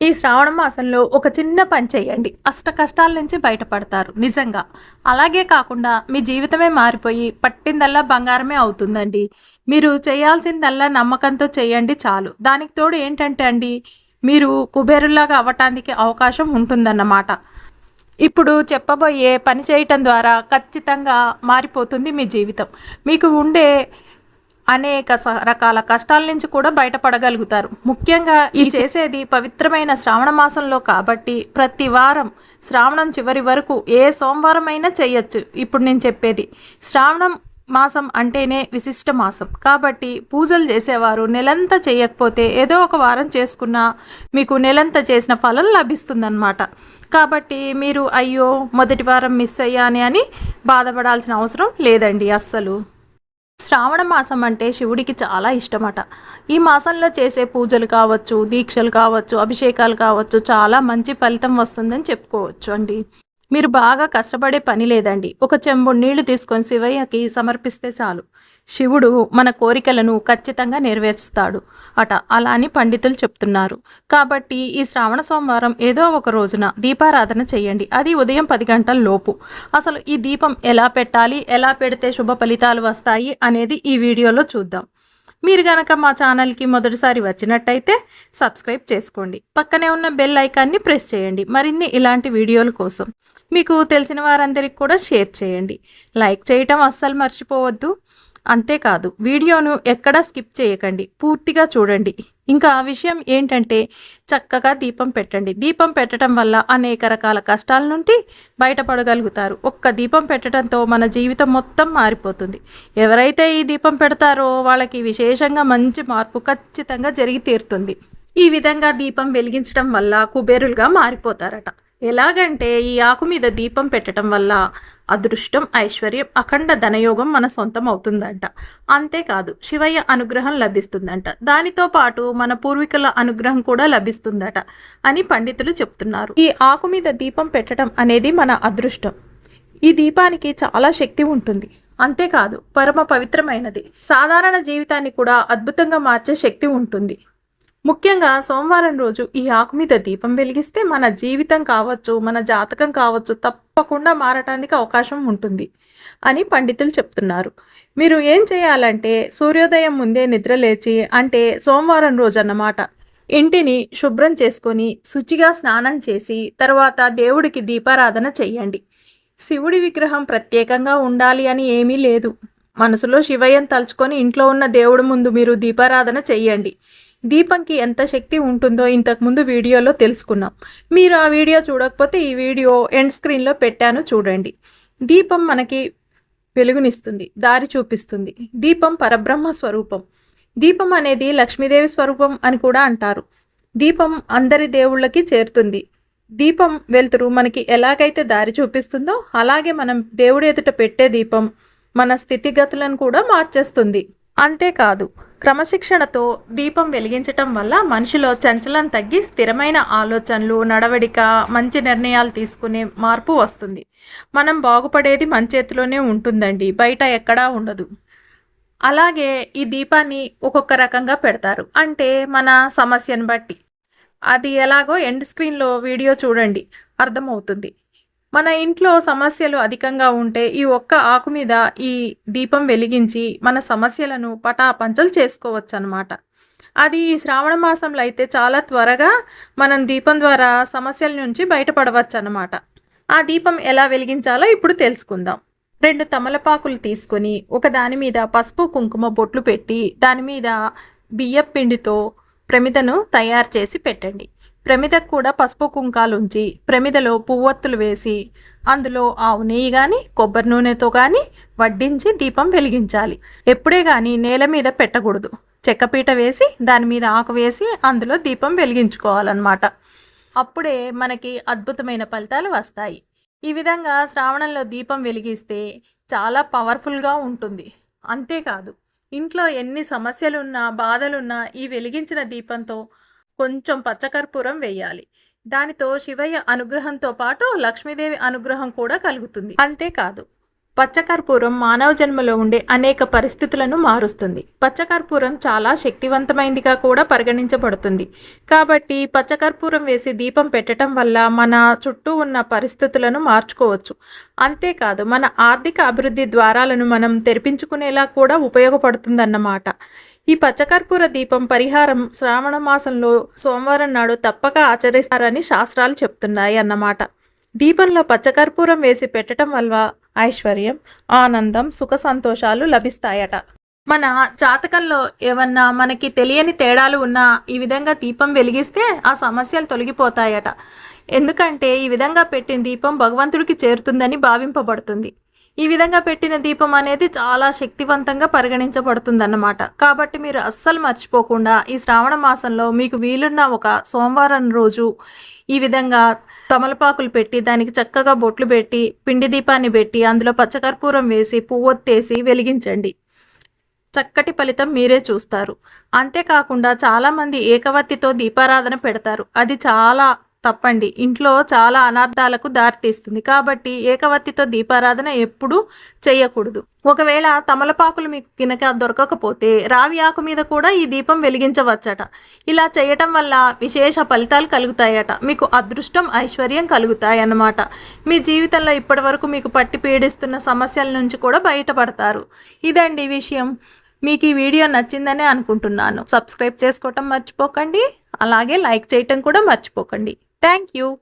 ఈ శ్రావణ మాసంలో ఒక చిన్న పని చేయండి. అష్ట కష్టాల నుంచి బయటపడతారు నిజంగా. అలాగే కాకుండా మీ జీవితమే మారిపోయి పట్టిందల్లా బంగారమే అవుతుందండి. మీరు చేయాల్సిందల్లా నమ్మకంతో చేయండి చాలు. దానికి తోడు ఏంటంటే అండి మీరు కుబేరులాగా అవ్వటానికి అవకాశం ఉంటుందన్నమాట. ఇప్పుడు చెప్పబోయే పని చేయటం ద్వారా ఖచ్చితంగా మారిపోతుంది మీ జీవితం. మీకు ఉండే అనేక స- రకాల కష్టాల నుంచి కూడా బయటపడగలుగుతారు. ముఖ్యంగా ఈ చేసేది పవిత్రమైన శ్రావణ మాసంలో కాబట్టి ప్రతి వారం శ్రావణం చివరి వరకు ఏ సోమవారం అయినా చేయొచ్చు. ఇప్పుడు నేను చెప్పేది శ్రావణం మాసం అంటేనే విశిష్ట మాసం. కాబట్టి పూజలు చేసేవారు నెలంతా చేయకపోతే ఏదో ఒక వారం చేసుకున్నా మీకు నెలంతా చేసిన ఫలం లభిస్తుందన్నమాట. కాబట్టి మీరు అయ్యో మొదటి వారం మిస్ అయ్యానే అని బాధపడాల్సిన అవసరం లేదండి అస్సలు. శ్రావణ మాసం అంటే శివుడికి చాలా ఇష్టమట. ఈ మాసంలో చేసే పూజలు కావచ్చు దీక్షలు కావచ్చు అభిషేకాలు కావచ్చు చాలా మంచి ఫలితం వస్తుందని చెప్పుకోవచ్చు అండి. మీరు బాగా కష్టపడే పని లేదండి. ఒక చెంబు నీళ్ళు తీసుకొని శివయ్యకి సమర్పిస్తే చాలు. శివుడు మన కోరికలను ఖచ్చితంగా నెరవేర్చుతాడు అట. అలా అని పండితులు చెప్తున్నారు. కాబట్టి ఈ శ్రావణ సోమవారం ఏదో ఒక రోజున దీపారాధన చేయండి. అది ఉదయం పది గంటల లోపు. అసలు ఈ దీపం ఎలా పెట్టాలి? ఎలా పెడితే శుభ ఫలితాలు వస్తాయి? అనేది ఈ వీడియోలో చూద్దాం. మీరు గనక మా ఛానల్కి మొదటిసారి వచ్చినట్టయితే సబ్స్క్రైబ్ చేసుకోండి. పక్కనే ఉన్న బెల్ ఐకాన్ని ప్రెస్ చేయండి. మరిన్ని ఇలాంటి వీడియోల కోసం మీకు తెలిసిన వారందరికీ కూడా షేర్ చేయండి. లైక్ చేయటం అస్సలు మర్చిపోవద్దు. అంతేకాదు వీడియోను ఎక్కడా స్కిప్ చేయకండి పూర్తిగా చూడండి. ఇంకా విషయం ఏంటంటే చక్కగా దీపం పెట్టండి. దీపం పెట్టడం వల్ల అనేక రకాల కష్టాల నుండి బయటపడగలుగుతారు. ఒక్క దీపం పెట్టడంతో మన జీవితం మొత్తం మారిపోతుంది. ఎవరైతే ఈ దీపం పెడతారో వాళ్ళకి విశేషంగా మంచి మార్పు ఖచ్చితంగా జరిగి తీరుతుంది. ఈ విధంగా దీపం వెలిగించడం వల్ల కుబేరులుగా మారిపోతారట. ఎలాగంటే ఈ ఆకు మీద దీపం పెట్టడం వల్ల అదృష్టం ఐశ్వర్యం అఖండ ధనయోగం మన సొంతం అవుతుందంట. అంతేకాదు శివయ్య అనుగ్రహం లభిస్తుందంట. దానితో పాటు మన పూర్వీకుల అనుగ్రహం కూడా లభిస్తుందట అని పండితులు చెప్తున్నారు. ఈ ఆకు మీద దీపం పెట్టడం అనేది మన అదృష్టం. ఈ దీపానికి చాలా శక్తి ఉంటుంది. అంతేకాదు పరమ పవిత్రమైనది. సాధారణ జీవితాన్ని కూడా అద్భుతంగా మార్చే శక్తి ఉంటుంది. ముఖ్యంగా సోమవారం రోజు ఈ ఆకు మీద దీపం వెలిగిస్తే మన జీవితం కావచ్చు మన జాతకం కావచ్చు తప్పకుండా మారటానికి అవకాశం ఉంటుంది అని పండితులు చెప్తున్నారు. మీరు ఏం చేయాలంటే సూర్యోదయం ముందే నిద్ర లేచి అంటే సోమవారం రోజు అన్నమాట ఇంటిని శుభ్రం చేసుకొని శుచిగా స్నానం చేసి తర్వాత దేవుడికి దీపారాధన చేయండి శివుడి విగ్రహం ప్రత్యేకంగా ఉండాలి అని ఏమీ లేదు. మనసులో శివయ్యను తలుచుకొని ఇంట్లో ఉన్న దేవుడి ముందు మీరు దీపారాధన చెయ్యండి. దీపంకి ఎంత శక్తి ఉంటుందో ఇంతకుముందు వీడియోలో తెలుసుకున్నాం. మీరు ఆ వీడియో చూడకపోతే ఈ వీడియో ఎండ్ స్క్రీన్లో పెట్టాను చూడండి. దీపం మనకి వెలుగునిస్తుంది దారి చూపిస్తుంది. దీపం పరబ్రహ్మ స్వరూపం. దీపం అనేది లక్ష్మీదేవి స్వరూపం అని కూడా అంటారు. దీపం అందరి దేవుళ్ళకి చేరుతుంది. దీపం వెలుతురు మనకి ఎలాగైతే దారి చూపిస్తుందో అలాగే మనం దేవుడి ఎదుట పెట్టే దీపం మన స్థితిగతులను కూడా మార్చేస్తుంది. అంతేకాదు క్రమశిక్షణతో దీపం వెలిగించటం వల్ల మనిషిలో చంచలం తగ్గి స్థిరమైన ఆలోచనలు నడవడిక మంచి నిర్ణయాలు తీసుకునే మార్పు వస్తుంది. మనం బాగుపడేది మన చేతిలోనే ఉంటుందండి బయట ఎక్కడా ఉండదు. అలాగే ఈ దీపాన్ని ఒక్కొక్క రకంగా పెడతారు. అంటే మన సమస్యను బట్టి. అది ఎలాగో ఎండ్ స్క్రీన్లో వీడియో చూడండి అర్థమవుతుంది. మన ఇంట్లో సమస్యలు అధికంగా ఉంటే ఈ ఒక్క ఆకు మీద ఈ దీపం వెలిగించి మన సమస్యలను పటాపంచలు చేసుకోవచ్చు అనమాట అది ఈ శ్రావణ మాసంలో అయితే చాలా త్వరగా మనం దీపం ద్వారా సమస్యల నుంచి బయటపడవచ్చు అనమాట ఆ దీపం ఎలా వెలిగించాలో ఇప్పుడు తెలుసుకుందాం. రెండు తమలపాకులు తీసుకొని ఒక దాని మీద పసుపు కుంకుమ బొట్లు పెట్టి దాని మీద బియ్యపిండితో ప్రమిదను తయారు చేసి పెట్టండి. ప్రమిదకు కూడా పసుపు కుంకాలు ఉంచి ప్రమిదలో పువ్వొత్తులు వేసి అందులో ఆవు నెయ్యి కానీ కొబ్బరి నూనెతో కానీ వడ్డించి దీపం వెలిగించాలి. ఎప్పుడే కానీ నేల మీద పెట్టకూడదు. చెక్కపీట వేసి దాని మీద ఆకు వేసి అందులో దీపం వెలిగించుకోవాలన్నమాట. అప్పుడే మనకి అద్భుతమైన ఫలితాలు వస్తాయి. ఈ విధంగా శ్రావణంలో దీపం వెలిగిస్తే చాలా పవర్ఫుల్గా ఉంటుంది. అంతేకాదు ఇంట్లో ఎన్ని సమస్యలున్నా బాధలున్నా ఈ వెలిగించిన దీపంతో కొంచెం పచ్చకర్పూరం వేయాలి. దానితో శివయ్య అనుగ్రహంతో పాటు లక్ష్మీదేవి అనుగ్రహం కూడా కలుగుతుంది. అంతేకాదు పచ్చకర్పూరం మానవ జన్మలో ఉండే అనేక పరిస్థితులను మారుస్తుంది. పచ్చకర్పూరం చాలా శక్తివంతమైనదిగా కూడా పరిగణించబడుతుంది. కాబట్టి పచ్చకర్పూరం వేసి దీపం పెట్టడం వల్ల మన చుట్టూ ఉన్న పరిస్థితులను మార్చుకోవచ్చు. అంతేకాదు మన ఆర్థిక అభివృద్ధి ద్వారాలను మనం తెరిపించుకునేలా కూడా ఉపయోగపడుతుందన్నమాట. ఈ పచ్చకర్పూర దీపం పరిహారం శ్రావణ మాసంలో సోమవారం నాడు తప్పక ఆచరిస్తారని శాస్త్రాలు చెప్తున్నాయి అన్నమాట దీపంలో పచ్చకర్పూరం వేసి పెట్టడం వల్ల ఐశ్వర్యం ఆనందం సుఖ సంతోషాలు లభిస్తాయట. మన జాతకంలో ఏమన్నా మనకి తెలియని తేడాలు ఉన్నా ఈ విధంగా దీపం వెలిగిస్తే ఆ సమస్యలు తొలగిపోతాయట. ఎందుకంటే ఈ విధంగా పెట్టిన దీపం భగవంతుడికి చేరుతుందని భావింపబడుతుంది. ఈ విధంగా పెట్టిన దీపం అనేది చాలా శక్తివంతంగా పరిగణించబడుతుందన్నమాట. కాబట్టి మీరు అస్సలు మర్చిపోకుండా ఈ శ్రావణ మాసంలో మీకు వీలున్న ఒక సోమవారం రోజు ఈ విధంగా తమలపాకులు పెట్టి దానికి చక్కగా బొట్లు పెట్టి పిండి దీపాన్ని పెట్టి అందులో పచ్చకర్పూరం వేసి పువ్వొత్తేసి వెలిగించండి. చక్కటి ఫలితం మీరే చూస్తారు. అంతేకాకుండా చాలామంది ఏకవత్తితో దీపారాధన పెడతారు. అది చాలా తప్పండి. ఇంట్లో చాలా అనర్థాలకు దారితీస్తుంది. కాబట్టి ఏకవత్తితో దీపారాధన ఎప్పుడూ చేయకూడదు. ఒకవేళ తమలపాకులు మీకు కినక దొరకకపోతే రావి ఆకు మీద కూడా ఈ దీపం వెలిగించవచ్చట. ఇలా చేయటం వల్ల విశేష ఫలితాలు కలుగుతాయట. మీకు అదృష్టం ఐశ్వర్యం కలుగుతాయి అన్నమాట మీ జీవితంలో ఇప్పటివరకు మీకు పట్టి పీడిస్తున్న సమస్యల నుంచి కూడా బయటపడతారు. ఇదండి విషయం. మీకు ఈ వీడియో నచ్చిందనే అనుకుంటున్నాను. సబ్స్క్రైబ్ చేసుకోవటం మర్చిపోకండి. అలాగే లైక్ చేయటం కూడా మర్చిపోకండి. Thank you.